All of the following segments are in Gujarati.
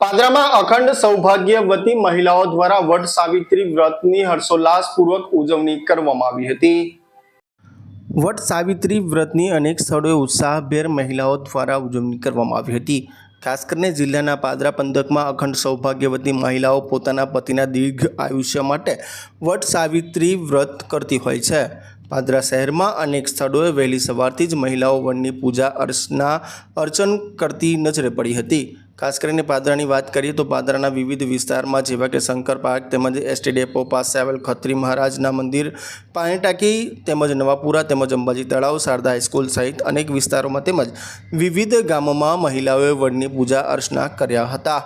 પાદરામાં અખંડ સૌભાગ્યવતી મહિલાઓ દ્વારા વટ સાવિત્રી વ્રતની હર્ષોલ્લાસપૂર્વક ઉજવણી કરવામાં આવી હતી. વટ સાવિત્રી વ્રતની અનેક સ્થળોએ ઉત્સાહભેર મહિલાઓ દ્વારા ઉજવણી કરવામાં આવી હતી. ખાસ કરીને જિલ્લાના પાદરા પંથકમાં અખંડ સૌભાગ્યવતી મહિલાઓ પોતાના પતિના દીર્ઘ આયુષ્ય માટે વટ સાવિત્રી વ્રત કરતી હોય છે. પાદરા શહેરમાં અનેક સ્થળોએ વહેલી સવારથી જ મહિલાઓ વનની પૂજા અર્ચના અર્ચન કરતી નજરે પડી હતી. ખાસ કરીને પાદરાની વાત કરીએ તો પાદરાના વિવિધ વિસ્તારમાં જેવા કે શંકર પાર્ક તેમજ એસટી ડેપો, પાસે આવેલ ખત્રી મહારાજના મંદિર પાણી ટાંકી તેમજ નવાપુરા તેમજ અંબાજી તળાવ, શારદા હાઈસ્કૂલ સહિત અનેક વિસ્તારોમાં તેમજ વિવિધ ગામોમાં મહિલાઓએ વડની પૂજા અર્ચના કર્યા હતા.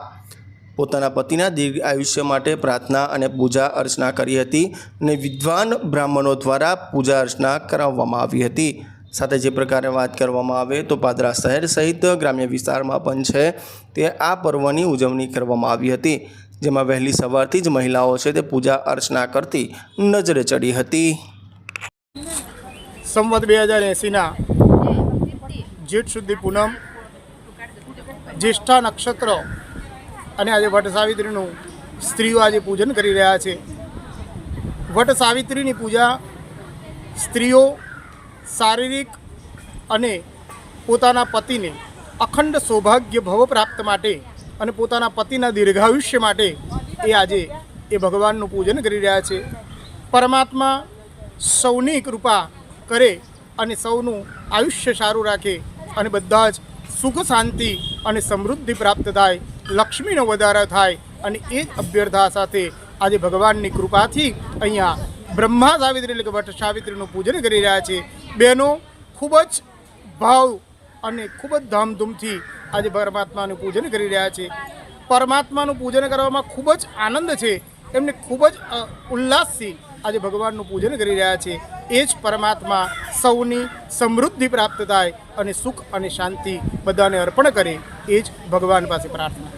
પોતાના પતિના દીર્ઘ આયુષ્ય માટે પ્રાર્થના અને પૂજા અર્ચના કરી હતી અને વિદ્વાન બ્રાહ્મણો દ્વારા પૂજા અર્ચના કરાવવામાં આવી હતી. સાથે જે પ્રકારે વાત કરવામાં આવે તો પાદરા શહેર સહિત ગ્રામ્ય વિસ્તારમાં પણ છે. તે આ પર્વની ઉજવણી કરવામાં આવી હતી, જેમાં વહેલી સવારથી જ મહિલાઓ છે તે પૂજા અર્ચના કરતી નજરે ચડી હતી. સંવત બે હજાર એંસીના જેઠ સુધી પૂનમ, જ્યેષ્ઠા નક્ષત્ર અને આજે વટ સાવિત્રીનું સ્ત્રીઓ આજે પૂજન કરી રહ્યા છે. વટ સાવિત્રીની પૂજા સ્ત્રીઓ શારીરિક અને પોતાના પતિને અખંડ સૌભાગ્ય ભવ પ્રાપ્ત માટે અને પોતાના પતિના દીર્ઘાયુષ્ય માટે એ આજે એ ભગવાનનું પૂજન કરી રહ્યા છે. પરમાત્મા સૌની કૃપા કરે અને સૌનું આયુષ્ય સારું રાખે અને બધા જ સુખ, શાંતિ અને સમૃદ્ધિ પ્રાપ્ત થાય, લક્ષ્મીનો વધારો થાય અને એ જ અભ્યર્થા સાથે આજે ભગવાનની કૃપાથી અહીંયા બ્રહ્મા સાવિત્રી એટલે કે વટ સાવિત્રીનું પૂજન કરી રહ્યા છે. બહેનો ખૂબ જ ભાવ અને ખૂબ જ ધામધૂમથી આજે પરમાત્માનું પૂજન કરી રહ્યા છે. પરમાત્માનું પૂજન કરવામાં ખૂબ જ આનંદ છે. એમને ખૂબ જ ઉલ્લાસથી આજે ભગવાનનું પૂજન કરી રહ્યા છે. એ જ પરમાત્મા સૌની સમૃદ્ધિ પ્રાપ્ત થાય અને સુખ અને શાંતિ બધાને અર્પણ કરે. એ જ ભગવાન પાસે પ્રાર્થના.